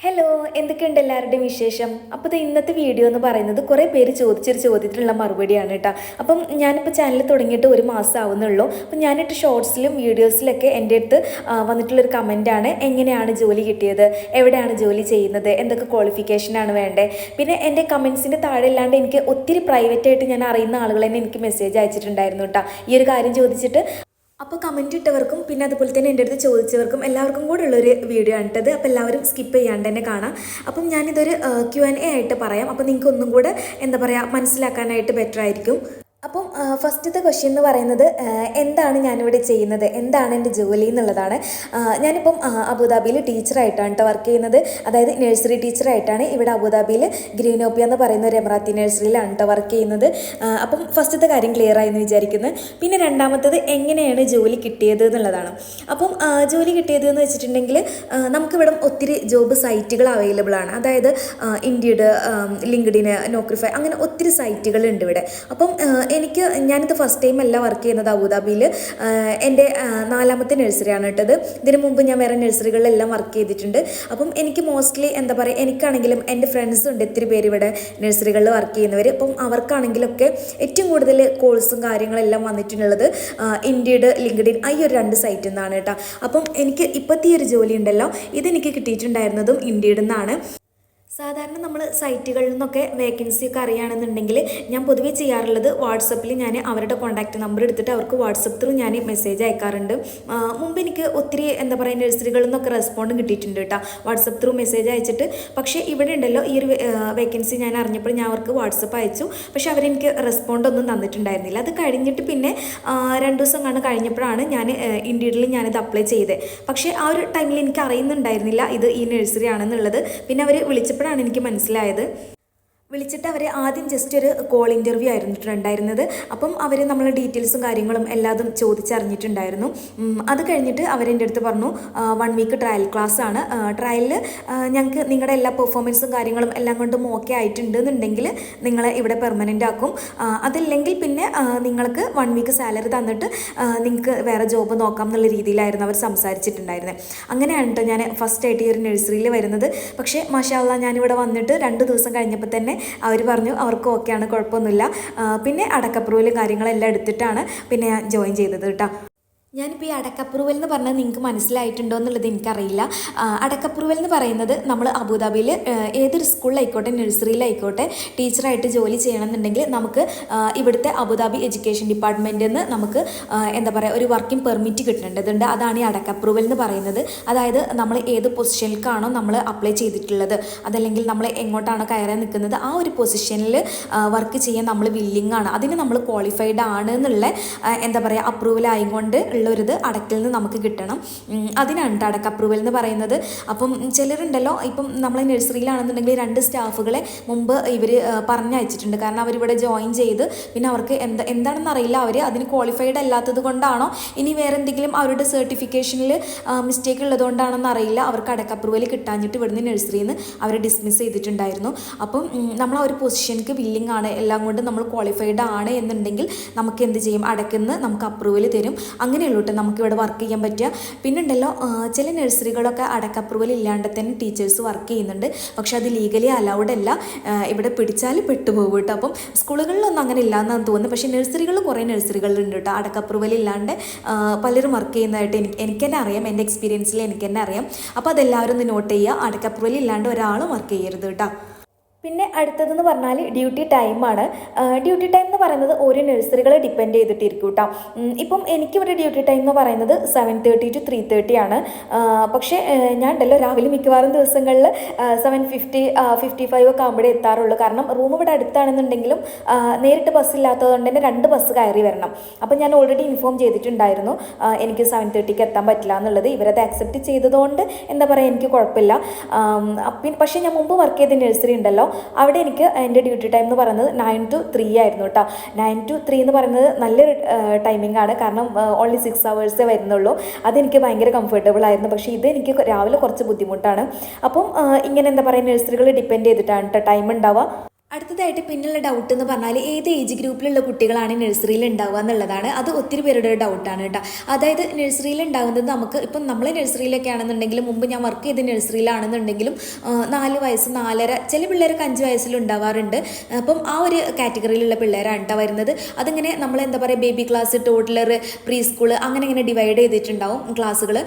Hello എന്തൊക്കെയുണ്ട് എല്ലാവരുടെയും വിശേഷം? അപ്പോൾ ഇന്നത്തെ വീഡിയോ എന്ന് പറയുന്നത് കുറേ പേര് ചോദിച്ചൊരു ചോദ്യത്തിനുള്ള മറുപടിയാണ് കേട്ടോ അപ്പം ഞാനിപ്പോൾ ചാനൽ തുടങ്ങിയിട്ട് ഒരു മാസം ആവുന്നുള്ളൂ. അപ്പം ഞാനിട്ട് ഷോർട്സിലും വീഡിയോസിലൊക്കെ എന്റെ അടുത്ത് വന്നിട്ടുള്ളൊരു കമന്റാണ് എങ്ങനെയാണ് ജോലി കിട്ടിയത്? എവിടെയാണ് ജോലി ചെയ്യുന്നത്? എന്തൊക്കെ ക്വാളിഫിക്കേഷനാണ് വേണ്ടത് പിന്നെ എന്റെ കമൻസിന്റെ താഴെ അല്ലാണ്ട് എനിക്ക് ഒത്തിരി പ്രൈവറ്റായിട്ട് ഞാൻ അറിയുന്ന ആളുകൾ തന്നെ എനിക്ക് മെസ്സേജ് അയച്ചിട്ടുണ്ടായിരുന്നു കേട്ടോ ഈ ഒരു കാര്യം ചോദിച്ചിട്ട് അപ്പോൾ കമന്റ് ഇട്ടവർക്കും പിന്നെ അതുപോലെ തന്നെ എന്റെ അടുത്ത് ചോദിച്ചവർക്കും എല്ലാവർക്കും കൂടെ ഉള്ളൊരു വീഡിയോ ആണ് ഇട്ടത് അപ്പോൾ എല്ലാവരും സ്കിപ്പ് ചെയ്യാണ്ട് തന്നെ കാണാം. അപ്പം ഞാനിതൊരു ക്യു ആൻ എ ആയിട്ട് പറയാം. അപ്പോൾ നിങ്ങൾക്ക് ഒന്നും കൂടെ എന്താ പറയുക മനസ്സിലാക്കാനായിട്ട് ബെറ്റർ ആയിരിക്കും. അപ്പം ഫസ്റ്റത്തെ ക്വസ്റ്റ്യൻ എന്ന് പറയുന്നത് എന്താണ് ഞാനിവിടെ ചെയ്യുന്നത്? എന്താണ് എന്റെ ജോലി എന്നുള്ളതാണ്. ഞാനിപ്പം അബുദാബിയിൽ ടീച്ചറായിട്ടാണ് കേട്ടോ വർക്ക് ചെയ്യുന്നത്. അതായത് നഴ്സറി ടീച്ചറായിട്ടാണ് ഇവിടെ അബുദാബിയിൽ ഗ്രീനോപ്പിയ എന്ന് പറയുന്ന ഒരു എമറാത്തി നഴ്സറിയിലാണ് കേട്ടോ വർക്ക് ചെയ്യുന്നത്. അപ്പം ഫസ്റ്റത്തെ കാര്യം ക്ലിയർ ആയി എന്ന് വിചാരിക്കുന്നു. പിന്നെ രണ്ടാമത്തത് എങ്ങനെയാണ് ജോലി കിട്ടിയത് എന്നുള്ളതാണ്. അപ്പം ജോലി കിട്ടിയത് എന്ന് വെച്ചിട്ടുണ്ടെങ്കിൽ നമുക്കിവിടെ ഒത്തിരി ജോബ് സൈറ്റുകൾ അവൈലബിൾ ആണ്. അതായത് ഇന്ത്യയുടെ ലിങ്ക്ഡിന് നോക്രിഫൈ അങ്ങനെ ഒത്തിരി സൈറ്റുകളുണ്ട് ഇവിടെ. അപ്പം എനിക്ക് ഞാനിത് ഫസ്റ്റ് ടൈം അല്ല വർക്ക് ചെയ്യുന്നത് അബുദാബിയിൽ എന്റെ നാലാമത്തെ നഴ്സറിയാണ് ഇട്ടത് ഇതിനു മുമ്പ് ഞാൻ വേറെ നഴ്സറികളിലെല്ലാം വർക്ക് ചെയ്തിട്ടുണ്ട്. അപ്പം എനിക്ക് മോസ്റ്റ്ലി എന്താ പറയുക എനിക്കാണെങ്കിലും എന്റെ ഫ്രണ്ട്സ് ഉണ്ട് ഒത്തിരി പേര് ഇവിടെ നഴ്സറികളിൽ വർക്ക് ചെയ്യുന്നവർ അപ്പം അവർക്കാണെങ്കിലൊക്കെ ഏറ്റവും കൂടുതൽ കോഴ്സും കാര്യങ്ങളെല്ലാം വന്നിട്ടുള്ളത് ഇന്ത്യയുടെ ലിങ്ക്ഡിൻ ആ ഒരു രണ്ട് സൈറ്റിൽ നിന്നാണ് കേട്ടോ. അപ്പം എനിക്ക് ഇപ്പോഴത്തെ ഒരു ജോലി ഉണ്ടല്ലോ ഇതെനിക്ക് കിട്ടിയിട്ടുണ്ടായിരുന്നതും ഇന്ത്യയിൽ നിന്നാണ് സാധാരണ നമ്മൾ സൈറ്റുകളിൽ നിന്നൊക്കെ വേക്കൻസി ഒക്കെ അറിയുകയാണെന്നുണ്ടെങ്കിൽ ഞാൻ പൊതുവേ ചെയ്യാറുള്ളത് വാട്സപ്പിൽ ഞാൻ അവരുടെ കോൺടാക്റ്റ് നമ്പർ എടുത്തിട്ട് അവർക്ക് വാട്സപ്പ് ത്രൂ ഞാൻ മെസ്സേജ് അയക്കാറുണ്ട്. മുമ്പ് എനിക്ക് ഒത്തിരി എന്താ പറയുക നഴ്സറികളിൽ നിന്നൊക്കെ റെസ്പോണ്ട് കിട്ടിയിട്ടുണ്ട് കേട്ടോ. വാട്സപ്പ് ത്രൂ മെസ്സേജ് അയച്ചിട്ട്. പക്ഷേ ഇവിടെ ഉണ്ടല്ലോ ഈ ഒരു വേക്കൻസി ഞാൻ അറിഞ്ഞപ്പോൾ ഞാൻ അവർക്ക് വാട്സപ്പ് അയച്ചു. പക്ഷേ അവരെനിക്ക് റെസ്പോണ്ട് ഒന്നും തന്നിട്ടുണ്ടായിരുന്നില്ല. അത് കഴിഞ്ഞിട്ട് പിന്നെ രണ്ട് ദിവസം കണ്ട് കഴിഞ്ഞപ്പോഴാണ് ഞാൻ ഇൻഡീഡിൽ ഞാനിത് അപ്ലൈ ചെയ്തത് പക്ഷേ ആ ഒരു ടൈമിൽ എനിക്ക് അറിയുന്നുണ്ടായിരുന്നില്ല ഇത് ഈ നഴ്സറി ആണെന്നുള്ളത്. പിന്നെ അവർ വിളിച്ചപ്പോഴാണ് എനിക്ക് മനസ്സിലായത്. വിളിച്ചിട്ട് അവരെ ആദ്യം ജസ്റ്റ് ഒരു കോൾ ഇന്റർവ്യൂ ആയിരുന്നു ഉണ്ടായിരുന്നത്. അപ്പം അവർ നമ്മളെ ഡീറ്റെയിൽസും കാര്യങ്ങളും എല്ലാതും ചോദിച്ചറിഞ്ഞിട്ടുണ്ടായിരുന്നു. അത് കഴിഞ്ഞിട്ട് അവരെന്റെ അടുത്ത് പറഞ്ഞു വൺ വീക്ക് ട്രയൽ ക്ലാസ് ആണ്. ട്രയലിൽ ഞങ്ങൾക്ക് നിങ്ങളുടെ എല്ലാ പെർഫോമൻസും കാര്യങ്ങളും എല്ലാം കൊണ്ടും ഓക്കെ ആയിട്ടുണ്ട് എന്നുണ്ടെങ്കിൽ നിങ്ങളെ ഇവിടെ പെർമനന്റ് ആക്കും. അതല്ലെങ്കിൽ പിന്നെ നിങ്ങൾക്ക് വൺ വീക്ക് സാലറി തന്നിട്ട് നിങ്ങൾക്ക് വേറെ ജോബ് നോക്കാം എന്നുള്ള രീതിയിലായിരുന്നു അവർ സംസാരിച്ചിട്ടുണ്ടായിരുന്നത് അങ്ങനെയാണ് കേട്ടോ ഞാൻ ഫസ്റ്റ് ആയിട്ട് ഈ ഒരു നഴ്സറിയിൽ വരുന്നത്. പക്ഷേ മാഷാല്ല ഞാനിവിടെ വന്നിട്ട് രണ്ട് ദിവസം കഴിഞ്ഞപ്പോൾ തന്നെ അവർ പറഞ്ഞു അവർക്ക് ഓക്കെയാണ് കുഴപ്പമൊന്നുമില്ല. പിന്നെ അടക്കപ്രൂവലും കാര്യങ്ങളെല്ലാം എടുത്തിട്ടാണ് പിന്നെ ഞാൻ ജോയിൻ ചെയ്തത് കേട്ടോ. ഞാനിപ്പോൾ ഈ അടക്കപ്രൂവൽ എന്ന് പറഞ്ഞാൽ നിങ്ങൾക്ക് മനസ്സിലായിട്ടുണ്ടോ എന്നുള്ളത് എനിക്കറിയില്ല. അടക്കപ്രൂവൽ എന്ന് പറയുന്നത് നമ്മൾ അബുദാബിയിൽ ഏതൊരു സ്കൂളിലായിക്കോട്ടെ നഴ്സറിയിലായിക്കോട്ടെ ടീച്ചറായിട്ട് ജോലി ചെയ്യണമെന്നുണ്ടെങ്കിൽ നമുക്ക് ഇവിടുത്തെ അബുദാബി എഡ്യൂക്കേഷൻ ഡിപ്പാർട്ട്മെന്റിൽ നിന്ന് നമുക്ക് എന്താ പറയുക ഒരു വർക്കിംഗ് പെർമിറ്റ് കിട്ടേണ്ടതുണ്ട് അതാണ് ഈ അടക്കപ്രൂവൽ എന്ന് പറയുന്നത്. അതായത് നമ്മൾ ഏത് പൊസിഷനിലേക്കാണോ നമ്മൾ അപ്ലൈ ചെയ്തിട്ടുള്ളത്. അതല്ലെങ്കിൽ നമ്മൾ എങ്ങോട്ടാണോ കയറാൻ നിൽക്കുന്നത് ആ ഒരു പൊസിഷനിൽ വർക്ക് ചെയ്യാൻ നമ്മൾ വില്ലിംഗ് ആണ് അതിന് നമ്മൾ ക്വാളിഫൈഡ് ആണ് എന്നുള്ള എന്താ പറയുക അപ്രൂവൽ ആയിക്കൊണ്ട് ഉള്ളൊരിത് അടക്കിൽ നിന്ന് നമുക്ക് കിട്ടണം. അതിനാണ് കേട്ടോ അടക്ക അപ്രൂവൽ എന്ന് പറയുന്നത്. അപ്പം ചിലരുണ്ടല്ലോ ഇപ്പം നമ്മൾ നഴ്സറിയിലാണെന്നുണ്ടെങ്കിൽ രണ്ട് സ്റ്റാഫുകളെ മുമ്പ് ഇവർ പറഞ്ഞയച്ചിട്ടുണ്ട്. കാരണം അവരിവിടെ ജോയിൻ ചെയ്ത് പിന്നെ അവർക്ക് എന്താ എന്താണെന്ന് അറിയില്ല. അവർ അതിന് ക്വാളിഫൈഡ് അല്ലാത്തത് കൊണ്ടാണോ? ഇനി വേറെ എന്തെങ്കിലും അവരുടെ സർട്ടിഫിക്കേഷനിൽ മിസ്റ്റേക്ക് ഉള്ളതുകൊണ്ടാണെന്ന് അറിയില്ല. അവർക്ക് അടക്ക അപ്രൂവൽ കിട്ടാഞ്ഞിട്ട് ഇവിടുന്ന് നഴ്സറിയിൽ നിന്ന് അവർ ഡിസ്മിസ് ചെയ്തിട്ടുണ്ടായിരുന്നു. അപ്പം നമ്മൾ ആ ഒരു പൊസിഷനിക്ക് വില്ലിംഗ് ആണ്. എല്ലാം കൊണ്ട് നമ്മൾ ക്വാളിഫൈഡ് ആണ് എന്നുണ്ടെങ്കിൽ നമുക്ക് എന്ത് ചെയ്യും? അടയ്ക്കുന്ന നമുക്ക് അപ്രൂവൽ തരും. അങ്ങനെയുള്ളൂ കേട്ടോ. നമുക്കിവിടെ വർക്ക് ചെയ്യാൻ പറ്റുക. പിന്നെ ഉണ്ടല്ലോ ചില നഴ്സറികളൊക്കെ അടക്ക അപ്രൂവൽ ഇല്ലാണ്ട് തന്നെ ടീച്ചേഴ്സ് വർക്ക് ചെയ്യുന്നുണ്ട്. പക്ഷെ അത് ലീഗലി അലൗഡ് അല്ല. ഇവിടെ പിടിച്ചാൽ പെട്ടുപോകും കേട്ടോ. അപ്പം സ്കൂളുകളിലൊന്നും അങ്ങനെ ഇല്ലയെന്നാണ് തോന്നുന്നത്. പക്ഷേ നഴ്സറികൾ കുറേ നഴ്സറികളുണ്ട് കേട്ടോ. അടക്ക അപ്രൂവൽ ഇല്ലാണ്ട് പലരും വർക്ക് ചെയ്യുന്നതായിട്ട് എനിക്ക് എനിക്ക് തന്നെ അറിയാം. എന്റെ എക്സ്പീരിയൻസിൽ എനിക്ക് തന്നെ അറിയാം. അപ്പോൾ അതെല്ലാവരും ഒന്ന് നോട്ട് ചെയ്യുക. അപ്രൂവൽ ഇല്ലാണ്ട് ഒരാളും വർക്ക് ചെയ്യരുത് കേട്ടോ. പിന്നെ അടുത്തതെന്ന് പറഞ്ഞാൽ ഡ്യൂട്ടി ടൈമാണ് ഡ്യൂട്ടി ടൈം എന്ന് പറയുന്നത് ഓരോ നഴ്സറികളെ ഡിപ്പെൻഡ് ചെയ്തിട്ടിരിക്കും കേട്ടോ. ഇപ്പം എനിക്കിവിടെ ഡ്യൂട്ടി ടൈം എന്ന് പറയുന്നത് seven thirty to three thirty ആണ്. പക്ഷേ ഞാൻ ഉണ്ടല്ലോ രാവിലെ മിക്കവാറും ദിവസങ്ങളിൽ സെവൻ ഫിഫ്റ്റി ഫിഫ്റ്റി ഫൈവ് ഒക്കെ ആകുമ്പോഴേ എത്താറുള്ളൂ. കാരണം റൂം ഇവിടെ അടുത്താണെന്നുണ്ടെങ്കിലും നേരിട്ട് ബസ് ഇല്ലാത്തതുകൊണ്ട് തന്നെ രണ്ട് ബസ് കയറി വരണം. അപ്പം ഞാൻ ഓൾറെഡി ഇൻഫോം ചെയ്തിട്ടുണ്ടായിരുന്നു എനിക്ക് സെവൻ തേർട്ടിക്ക് എത്താൻ പറ്റില്ല എന്നുള്ളത്. ഇവരത് അക്സെപ്റ്റ് ചെയ്തതുകൊണ്ട് എന്താ പറയുക എനിക്ക് കുഴപ്പമില്ല. പിന്നെ പക്ഷേ ഞാൻ മുമ്പ് വർക്ക് ചെയ്ത നഴ്സറി ഉണ്ടല്ലോ അവിടെ എനിക്ക് എന്റെ ഡ്യൂട്ടി ടൈം എന്ന് പറയുന്നത് നയൻ ടു ത്രീ ആയിരുന്നു കേട്ടോ നയൻ ടു ത്രീ എന്ന് പറയുന്നത് നല്ലൊരു ടൈമിംഗ് ആണ്. കാരണം ഓൺലി സിക്സ് അവേഴ്സേ വരുന്നുള്ളൂ. അതെനിക്ക് ഭയങ്കര കംഫർട്ടബിൾ ആയിരുന്നു. പക്ഷേ ഇത് എനിക്ക് രാവിലെ കുറച്ച് ബുദ്ധിമുട്ടാണ്. അപ്പം ഇങ്ങനെ എന്താ പറയുക നഴ്സറികൾ ഡിപ്പെൻഡ് ചെയ്തിട്ടാണ് കേട്ടോ ടൈം ഉണ്ടാവുക. അടുത്തതായിട്ട് പിന്നുള്ള ഡൗട്ട് എന്ന് പറഞ്ഞാൽ ഏത് ഏജ് ഗ്രൂപ്പിലുള്ള കുട്ടികളാണ് നഴ്സറിയിൽ ഉണ്ടാവുക എന്നുള്ളതാണ്. അത് ഒത്തിരി പേരുടെ ഒരു ഡൗട്ടാണ് കേട്ടോ. അതായത് നഴ്സറിയിൽ ഉണ്ടാകുന്നത് നമുക്ക് ഇപ്പം നമ്മൾ നഴ്സറിയിലൊക്കെ ആണെന്നുണ്ടെങ്കിലും മുമ്പ് ഞാൻ വർക്ക് ചെയ്ത നഴ്സറിയിലാണെന്നുണ്ടെങ്കിലും നാല് വയസ്സ് നാലര ചില പിള്ളേർക്ക് അഞ്ച് വയസ്സിൽ ഉണ്ടാവാറുണ്ട്. അപ്പം ആ ഒരു കാറ്റഗറിയിലുള്ള പിള്ളേരാണ് കേട്ടോ വരുന്നത്. അതിങ്ങനെ നമ്മൾ എന്താ പറയുക baby class toddler preschool അങ്ങനെ ഇങ്ങനെ ഡിവൈഡ് ചെയ്തിട്ടുണ്ടാവും ക്ലാസ്സുകൾ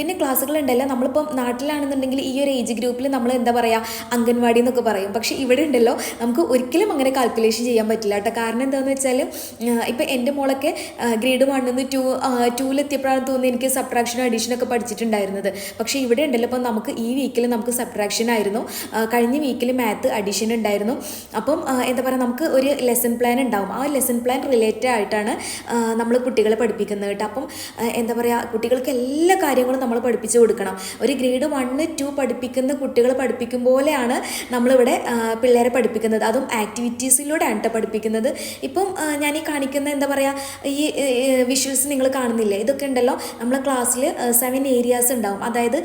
പിന്നെ ക്ലാസ്സുകൾ ഉണ്ടല്ലോ. നമ്മളിപ്പം നാട്ടിലാണെന്നുണ്ടെങ്കിൽ ഈ ഒരു ഏജ് ഗ്രൂപ്പിൽ നമ്മൾ എന്താ പറയുക അംഗൻവാടി എന്നൊക്കെ പറയും. പക്ഷേ ഇവിടെ ഉണ്ടല്ലോ നമുക്ക് ഒരിക്കലും അങ്ങനെ കാൽക്കുലേഷൻ ചെയ്യാൻ പറ്റില്ല കേട്ടോ. കാരണം എന്താണെന്ന് വെച്ചാൽ ഇപ്പോൾ എന്റെ മോളൊക്കെ ഗ്രേഡ് വണ്ണിൽ നിന്ന് ടു ടൂവിലെത്തിയപ്പോഴാണ് തോന്നുന്നത് എനിക്ക് സബ്ട്രാക്ഷനും അഡീഷനൊക്കെ പഠിച്ചിട്ടുണ്ടായിരുന്നത്. പക്ഷേ ഇവിടെ ഉണ്ടല്ലോ ഇപ്പം നമുക്ക് ഈ വീക്കിൽ നമുക്ക് സബ്ട്രാക്ഷൻ ആയിരുന്നു. കഴിഞ്ഞ വീക്കിൽ മാത്ത് അഡീഷൻ ഉണ്ടായിരുന്നു. അപ്പം എന്താ പറയുക നമുക്ക് ഒരു ലെസൺ പ്ലാൻ ഉണ്ടാവും. ആ ലെസൺ പ്ലാൻ റിലേറ്റഡ് ആയിട്ടാണ് നമ്മൾ കുട്ടികളെ പഠിപ്പിക്കുന്നത് കേട്ടോ. അപ്പം എന്താ പറയുക കുട്ടികൾക്ക് എല്ലാ കാര്യങ്ങളും നമ്മൾ പഠിപ്പിച്ചു കൊടുക്കണം. ഒരു ഗ്രേഡ് വണ്ണ് ടു പഠിപ്പിക്കുന്ന കുട്ടികളെ പഠിപ്പിക്കും പോലെയാണ് നമ്മളിവിടെ പിള്ളേരെ പഠിപ്പിക്കുന്നത്. അതും ആക്ടിവിറ്റീസിലൂടെയാണ് കേട്ടോ പഠിപ്പിക്കുന്നത്. ഇപ്പം ഞാൻ ഈ കാണിക്കുന്ന എന്താ പറയുക ഈ വിഷ്വൽസ് നിങ്ങൾ കാണുന്നില്ലേ? ഇതൊക്കെ ഉണ്ടല്ലോ. നമ്മളെ ക്ലാസ്സിൽ സെവൻ ഏരിയാസ് ഉണ്ടാവും. അതായത്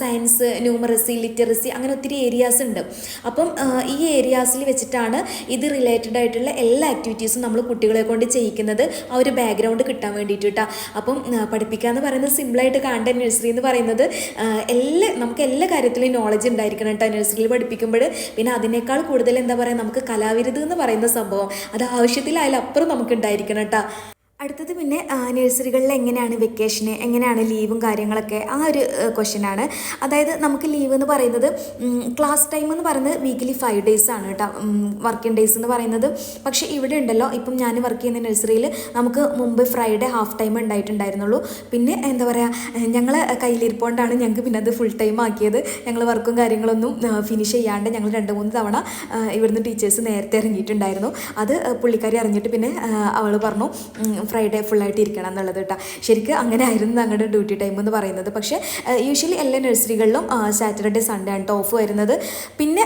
സയൻസ് ന്യൂമറസി ലിറ്ററസി അങ്ങനെ ഒത്തിരി ഏരിയാസ് ഉണ്ട്. അപ്പം ഈ ഏരിയാസിൽ വെച്ചിട്ടാണ് ഇത് റിലേറ്റഡ് ആയിട്ടുള്ള എല്ലാ ആക്ടിവിറ്റീസും നമ്മൾ കുട്ടികളെ കൊണ്ട് ചെയ്യിക്കുന്നത്. ആ ഒരു ബാക്ക്ഗ്രൗണ്ട് കിട്ടാൻ വേണ്ടിയിട്ട് കേട്ടോ അപ്പം പഠിപ്പിക്കുക എന്ന് പറയുന്നത് സിമ്പിളായിട്ട് കാണേണ്ട നഴ്സറി എന്ന് പറയുന്നത് എല്ലാ നമുക്ക് എല്ലാ കാര്യത്തിലും നോളജ് ഉണ്ടായിരിക്കണം കേട്ടോ നഴ്സറിയിൽ പഠിപ്പിക്കുമ്പോൾ പിന്നെ അതിനേക്കാൾ കൂടുതൽ എന്താ പറയുക നമുക്ക് കലാവിരുത് എന്ന് പറയുന്ന സംഭവം അത് ആവശ്യത്തിലായാലും അപ്പുറം നമുക്ക് ഉണ്ടായിരിക്കണം കേട്ടോ അടുത്തത് പിന്നെ നഴ്സറികളിൽ എങ്ങനെയാണ് വെക്കേഷന് എങ്ങനെയാണ് ലീവും കാര്യങ്ങളൊക്കെ? ആ ഒരു ക്വസ്റ്റ്യനാണ് അതായത് നമുക്ക് ലീവ് എന്ന് പറയുന്നത് ക്ലാസ് ടൈം എന്ന് പറയുന്നത് വീക്കിലി ഫൈവ് ഡേയ്സ് ആണ് കേട്ടോ. വർക്കിംഗ് ഡേയ്സ് എന്ന് പറയുന്നത്. പക്ഷേ ഇവിടെ ഉണ്ടല്ലോ ഇപ്പം ഞാൻ വർക്ക് ചെയ്യുന്ന നഴ്സറിയിൽ നമുക്ക് മുമ്പ് ഫ്രൈഡേ ഹാഫ് ടൈം ഉണ്ടായിട്ടുണ്ടായിരുന്നുള്ളൂ. പിന്നെ എന്താ പറയുക ഞങ്ങൾ കയ്യിലിരിപ്പോണ്ടാണ് ഞങ്ങൾക്ക് പിന്നെ അത് ഫുൾ ടൈം ആക്കിയത്. ഞങ്ങൾ വർക്കും കാര്യങ്ങളൊന്നും ഫിനിഷ് ചെയ്യാണ്ട് ഞങ്ങൾ രണ്ട് മൂന്ന് തവണ ഇവിടുന്ന് ടീച്ചേഴ്സ് നേരത്തെ ഇറങ്ങിയിട്ടുണ്ടായിരുന്നു. അത് പുള്ളിക്കാരി അറിഞ്ഞിട്ട് പിന്നെ അവൾ പറഞ്ഞു ഫ്രൈഡേ ഫുള്ളായിട്ട് ഇരിക്കണം എന്നുള്ളത് കേട്ടോ ശരിക്കും അങ്ങനെ ആയിരുന്നു ഞങ്ങളുടെ ഡ്യൂട്ടി ടൈം എന്ന് പറയുന്നത്. പക്ഷേ യൂഷ്വലി എല്ലാ നഴ്സറികളിലും സാറ്റർഡേ സൺഡേ ആണ് ഓഫ് വരുന്നത്. പിന്നെ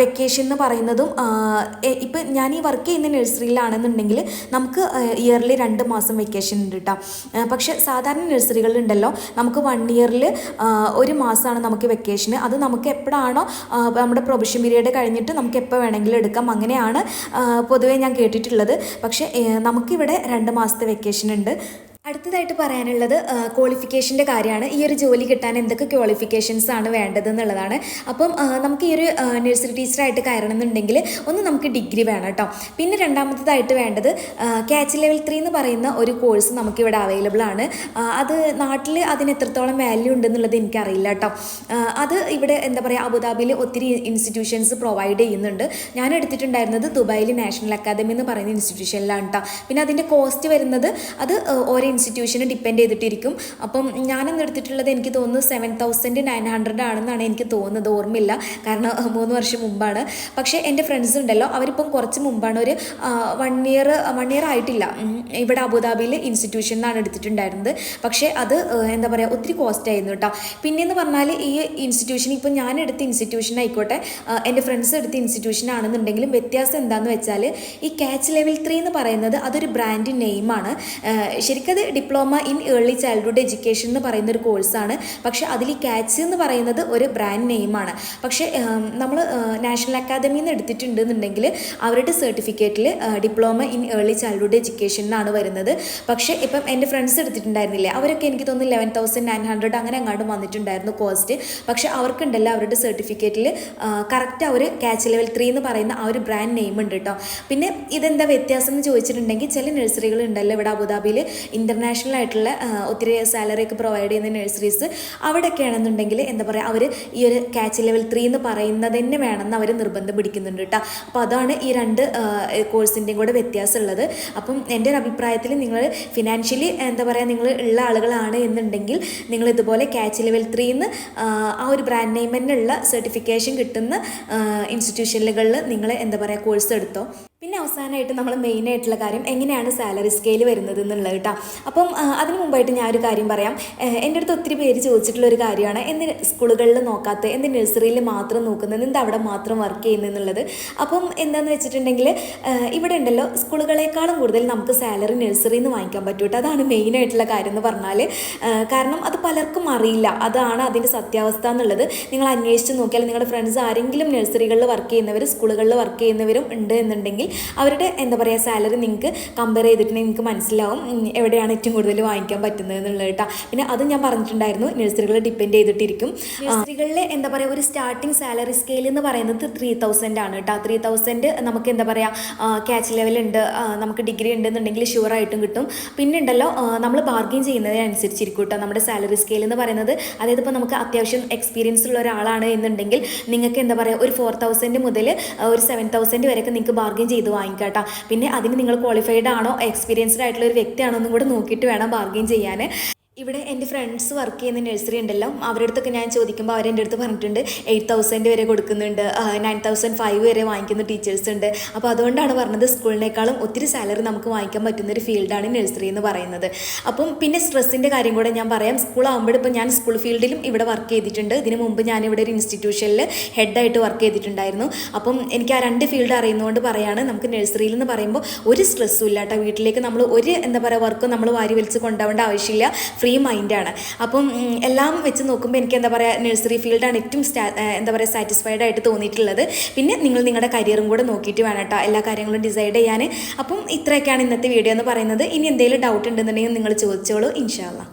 വെക്കേഷൻ എന്ന് പറയുന്നതും ഇപ്പം ഞാൻ ഈ വർക്ക് ചെയ്യുന്ന നഴ്സറിയിലാണെന്നുണ്ടെങ്കിൽ നമുക്ക് ഇയർലി രണ്ട് മാസം വെക്കേഷൻ ഉണ്ട് കേട്ടോ പക്ഷേ സാധാരണ നഴ്സറികളുണ്ടല്ലോ നമുക്ക് വൺ ഇയറിൽ ഒരു മാസമാണ് നമുക്ക് വെക്കേഷൻ അത് നമുക്ക് എപ്പോഴാണോ നമ്മുടെ പ്രൊബഷൻ പീരീഡ് കഴിഞ്ഞിട്ട് നമുക്ക് എപ്പോൾ വേണമെങ്കിലും എടുക്കാം. അങ്ങനെയാണ് പൊതുവേ ഞാൻ കേട്ടിട്ടുള്ളത്. പക്ഷേ നമുക്കിവിടെ രണ്ട് മാസത്തെ വെക്കേഷൻ ഉണ്ട്. അടുത്തതായിട്ട് പറയാനുള്ളത് ക്വാളിഫിക്കേഷന്റെ കാര്യമാണ്. ഈ ഒരു ജോലി കിട്ടാൻ എന്തൊക്കെ ക്വാളിഫിക്കേഷൻസ് ആണ് വേണ്ടത് എന്നുള്ളതാണ് അപ്പം നമുക്ക് ഈ ഒരു നഴ്സറി ടീച്ചറായിട്ട് കയറണം എന്നുണ്ടെങ്കിൽ ഒന്ന് നമുക്ക് ഡിഗ്രി വേണം കേട്ടോ പിന്നെ രണ്ടാമത്തതായിട്ട് വേണ്ടത് ക്യാച്ച് ലെവൽ ത്രീ എന്ന് പറയുന്ന ഒരു കോഴ്സ് നമുക്കിവിടെ അവൈലബിൾ ആണ്. അത് നാട്ടിൽ അതിന് എത്രത്തോളം വാല്യൂ ഉണ്ടെന്നുള്ളത് എനിക്കറിയില്ല കേട്ടോ അത് ഇവിടെ എന്താ പറയുക അബുദാബിയിൽ ഒത്തിരി ഇൻസ്റ്റിറ്റ്യൂഷൻസ് പ്രൊവൈഡ് ചെയ്യുന്നുണ്ട്. ഞാൻ എടുത്തിട്ടുണ്ടായിരുന്നത് ദുബായിൽ നാഷണൽ അക്കാദമി എന്ന് പറയുന്ന ഇൻസ്റ്റിറ്റ്യൂഷനിലാണ് കേട്ടോ പിന്നെ അതിന്റെ കോസ്റ്റ് വരുന്നത് അത് ഓരോ ഇൻസ്റ്റിറ്റ്യൂഷനെ ഡിപ്പെൻഡ് ചെയ്തിട്ടിരിക്കും. അപ്പം ഞാനന്ന് എടുത്തിട്ടുള്ളത് എനിക്ക് തോന്നുന്നു സെവൻ തൗസൻഡ് നയൻ ഹൺഡ്രഡ് ആണെന്നാണ് എനിക്ക് തോന്നുന്നത്. ഓർമ്മയില്ല. കാരണം മൂന്ന് വർഷം മുമ്പാണ്. പക്ഷേ എന്റെ ഫ്രണ്ട്സ് ഉണ്ടല്ലോ. അവരിപ്പം കുറച്ച് മുമ്പാണ്. ഒരു വൺ ഇയർ വൺ ഇയർ ആയിട്ടില്ല. ഇവിടെ അബുദാബിയിൽ ഇൻസ്റ്റിറ്റ്യൂഷൻ എന്നാണ് എടുത്തിട്ടുണ്ടായിരുന്നത്. പക്ഷേ അത് എന്താ പറയുക ഒത്തിരി കോസ്റ്റ് ആയിരുന്നു കേട്ടോ പിന്നെയെന്ന് പറഞ്ഞാൽ ഈ ഇൻസ്റ്റിറ്റ്യൂഷൻ ഇപ്പം ഞാൻ എടുത്ത ഇൻസ്റ്റിറ്റ്യൂഷൻ ആയിക്കോട്ടെ എന്റെ ഫ്രണ്ട്സ് എടുത്ത ഇൻസ്റ്റിറ്റ്യൂഷൻ ആണെന്നുണ്ടെങ്കിലും വ്യത്യാസം എന്താണെന്ന് വെച്ചാൽ ഈ ക്യാച്ച് ലെവൽ ത്രീ എന്ന് പറയുന്നത് അതൊരു ബ്രാൻഡ് നെയിമാണ് ശരിക്കും അത് diploma in early childhood education എന്ന് പറയുന്ന ഒരു കോഴ്സാണ് പക്ഷേ അതിൽ ക്യാച്ച് എന്ന് പറയുന്നത് ഒരു ബ്രാൻഡ് നെയിമാണ് പക്ഷേ നമ്മൾ നാഷണൽ അക്കാദമിയിൽ നിന്ന് എടുത്തിട്ടുണ്ട് എന്നുണ്ടെങ്കിൽ അവരുടെ സർട്ടിഫിക്കറ്റിൽ diploma in early childhood education എന്നാണ് വരുന്നത്. പക്ഷേ ഇപ്പം എന്റെ ഫ്രണ്ട്സ് എടുത്തിട്ടുണ്ടായിരുന്നില്ലേ? അവരൊക്കെ എനിക്ക് തോന്നുന്നു ലെവൻ തൗസൻഡ് നയൻ ഹൺഡ്രഡ് അങ്ങനെ അങ്ങോട്ട് വന്നിട്ടുണ്ടായിരുന്നു കോസ്റ്റ് പക്ഷേ അവർക്കുണ്ടല്ലോ അവരുടെ സർട്ടിഫിക്കറ്റിൽ കറക്റ്റ് അവർ ക്യാച്ച് ലെവൽ ത്രീ എന്ന് പറയുന്ന ആ ഒരു ബ്രാൻഡ് നെയിം ഉണ്ട് കേട്ടോ പിന്നെ ഇതെന്താ വ്യത്യാസം എന്ന് ചോദിച്ചിട്ടുണ്ടെങ്കിൽ ചില നഴ്സറികൾ ഉണ്ടല്ലോ ഇവിടെ അബുദാബിയിൽ ഇന്റർനാഷണൽ ആയിട്ടുള്ള ഒത്തിരി സാലറി ഒക്കെ പ്രൊവൈഡ് ചെയ്യുന്ന നഴ്സറീസ് അവിടെയൊക്കെ ആണെന്നുണ്ടെങ്കിൽ എന്താ പറയുക അവർ ഈ ഒരു ക്യാച്ച് ലെവൽ ത്രീ എന്ന് പറയുന്നത് തന്നെ വേണമെന്ന് അവർ നിർബന്ധം പിടിക്കുന്നുണ്ട് കേട്ടോ അപ്പോൾ അതാണ് ഈ രണ്ട് കോഴ്സിന്റെയും കൂടെ വ്യത്യാസമുള്ളത്. അപ്പം എന്റെ ഒരു അഭിപ്രായത്തിൽ നിങ്ങൾ ഫിനാൻഷ്യലി എന്താ പറയുക നിങ്ങൾ ഉള്ള ആളുകളാണ് എന്നുണ്ടെങ്കിൽ നിങ്ങൾ ഇതുപോലെ ക്യാച്ച് ലെവൽ ത്രീന്ന് ആ ഒരു ബ്രാൻഡ് നെയിം സർട്ടിഫിക്കേഷൻ കിട്ടുന്ന ഇൻസ്റ്റിറ്റ്യൂഷനുകളിൽ നിങ്ങൾ എന്താ പറയുക കോഴ്സ് എടുത്തോ. അവസാനമായിട്ട് നമ്മൾ മെയിൻ ആയിട്ടുള്ള കാര്യം എങ്ങനെയാണ് സാലറി സ്കെയിൽ വരുന്നത് എന്നുള്ളത് കേട്ടോ. അപ്പം അതിന് മുമ്പായിട്ട് ഞാൻ ഒരു കാര്യം പറയാം. എന്റെ അടുത്ത് ഒത്തിരി പേര് ചോദിച്ചിട്ടുള്ള ഒരു കാര്യമാണ്. എന്ത് സ്കൂളുകളിൽ നോക്കാത്ത എന്ത് നഴ്സറിയിൽ മാത്രം നോക്കുന്നത് എന്ത് അവിടെ മാത്രം വർക്ക് ചെയ്യുന്നത് എന്നുള്ളത്. അപ്പം എന്താണെന്ന് വെച്ചിട്ടുണ്ടെങ്കിൽ ഇവിടെ ഉണ്ടല്ലോ സ്കൂളുകളെക്കാളും കൂടുതൽ നമുക്ക് സാലറി നഴ്സറിയിൽ നിന്ന് വാങ്ങിക്കാൻ പറ്റും അതാണ് മെയിൻ ആയിട്ടുള്ള കാര്യം എന്ന് പറഞ്ഞാൽ കാരണം അത് പലർക്കും അറിയില്ല. അതാണ് അതിന്റെ സത്യാവസ്ഥ എന്നുള്ളത്. നിങ്ങൾ അന്വേഷിച്ച് നോക്കിയാൽ നിങ്ങളുടെ ഫ്രണ്ട്സ് ആരെങ്കിലും നഴ്സറികളിൽ വർക്ക് ചെയ്യുന്നവർ സ്കൂളുകളിൽ വർക്ക് ചെയ്യുന്നവരും ഉണ്ട് എന്നുണ്ടെങ്കിൽ അവരുടെ എന്താ പറയുക സാലറി നിങ്ങൾക്ക് കമ്പയർ ചെയ്തിട്ടുണ്ടെങ്കിൽ നിങ്ങൾക്ക് മനസ്സിലാവും എവിടെയാണ് ഏറ്റവും കൂടുതൽ വാങ്ങിക്കാൻ പറ്റുന്നത് എന്നുള്ളത് കേട്ടോ പിന്നെ അത് ഞാൻ പറഞ്ഞിട്ടുണ്ടായിരുന്നു നഴ്സറികളെ ഡിപ്പെൻഡ് ചെയ്തിട്ടിരിക്കും. നഴ്സറികളിലെ എന്താ പറയുക ഒരു സ്റ്റാർട്ടിംഗ് സാലറി സ്കെയിൽ എന്ന് പറയുന്നത് ത്രീ തൗസൻഡ് ആണ് കേട്ടോ ത്രീ തൗസൻഡ് നമുക്ക് എന്താ പറയുക ക്യാച്ച് ലെവൽ ഉണ്ട് നമുക്ക് ഡിഗ്രി ഉണ്ടെന്നുണ്ടെങ്കിൽ ഷുവർ ആയിട്ടും കിട്ടും. പിന്നെ ഉണ്ടല്ലോ നമ്മൾ ബാർഗെയിൻ ചെയ്യുന്നതിനനുസരിച്ചിരിക്കും കേട്ടോ നമ്മുടെ സാലറി സ്കെയിൽ എന്ന് പറയുന്നത് അതായത് ഇപ്പോൾ നമുക്ക് അത്യാവശ്യം എക്സ്പീരിയൻസ് ഉള്ള ഒരാളാണ് എന്നുണ്ടെങ്കിൽ നിങ്ങൾക്ക് എന്താ പറയുക ഒരു ഫോർ തൗസൻഡ് മുതൽ ഒരു സെവൻ തൗസൻഡ് വരെയൊക്കെ നിങ്ങൾക്ക് ബാർഗെയിൻ ചെയ്ത് വാങ്ങിക്കാം കേട്ടോ. പിന്നെ അതിന് നിങ്ങൾ ക്വാളിഫൈഡ് ആണോ എക്സ്പീരിയൻസ്ഡ് ആയിട്ടുള്ള ഒരു വ്യക്തിയാണോ എന്നും കൂടെ നോക്കിയിട്ട് വേണം ബാർഗെയിൻ ചെയ്യാൻ. ഇവിടെ എന്റെ ഫ്രണ്ട്സ് വർക്ക് ചെയ്യുന്ന നഴ്സറി ഉണ്ടല്ലോ. അവരുടെ അടുത്തൊക്കെ ഞാൻ ചോദിക്കുമ്പോൾ അവർ എന്റെ അടുത്ത് പറഞ്ഞിട്ടുണ്ട് എയ്റ്റ് തൗസൻഡ് വരെ കൊടുക്കുന്നുണ്ട്. നയൻ തൗസൻഡ് ഫൈവ് വരെ വാങ്ങിക്കുന്ന ടീച്ചേഴ്സ് ഉണ്ട്. അപ്പോൾ അതുകൊണ്ടാണ് പറഞ്ഞത് സ്കൂളിനേക്കാളും ഒത്തിരി സാലറി നമുക്ക് വാങ്ങിക്കാൻ പറ്റുന്ന ഒരു ഫീൽഡാണ് നഴ്സറി എന്ന് പറയുന്നത്. അപ്പം പിന്നെ സ്ട്രെസ്സിന്റെ കാര്യം കൂടെ ഞാൻ പറയാം. സ്കൂളാകുമ്പോൾ ഇപ്പോൾ ഞാൻ സ്കൂൾ ഫീൽഡിലും ഇവിടെ വർക്ക് ചെയ്തിട്ടുണ്ട്. ഇതിന് മുമ്പ് ഞാൻ ഇവിടെ ഒരു ഇൻസ്റ്റിറ്റ്യൂഷനിൽ ഹെഡായിട്ട് വർക്ക് ചെയ്തിട്ടുണ്ടായിരുന്നു. അപ്പം എനിക്ക് ആ രണ്ട് ഫീൽഡ് അറിയുന്നതുകൊണ്ട് പറയാണ് നമുക്ക് നഴ്സറിയിൽ എന്ന് പറയുമ്പോൾ ഒരു സ്ട്രെസ്സും ഇല്ല വീട്ടിലേക്ക് നമ്മൾ ഒരു എന്താ പറയുക വർക്കും നമ്മൾ വാരി വലിച്ച് കൊണ്ടുപോകേണ്ട ആവശ്യമില്ല. മൈൻഡാണ് അപ്പം എല്ലാം വെച്ച് നോക്കുമ്പോൾ എനിക്ക് എന്താ പറയുക നഴ്സറി ഫീൽഡാണ് ഏറ്റവും എന്താ പറയുക സാറ്റിസ്ഫൈഡ് ആയിട്ട് തോന്നിയിട്ടുള്ളത്. പിന്നെ നിങ്ങൾ നിങ്ങളുടെ കരിയറും കൂടെ നോക്കിയിട്ട് വേണം കേട്ടോ എല്ലാ കാര്യങ്ങളും ഡിസൈഡ് ചെയ്യാൻ. അപ്പം ഇത്രയൊക്കെയാണ് ഇന്നത്തെ വീഡിയോ എന്ന് പറയുന്നത്. ഇനി എന്തെങ്കിലും ഡൗട്ട് ഉണ്ടെന്നുണ്ടെങ്കിൽ നിങ്ങൾ ചോദിച്ചോളൂ ഇൻഷാല്ല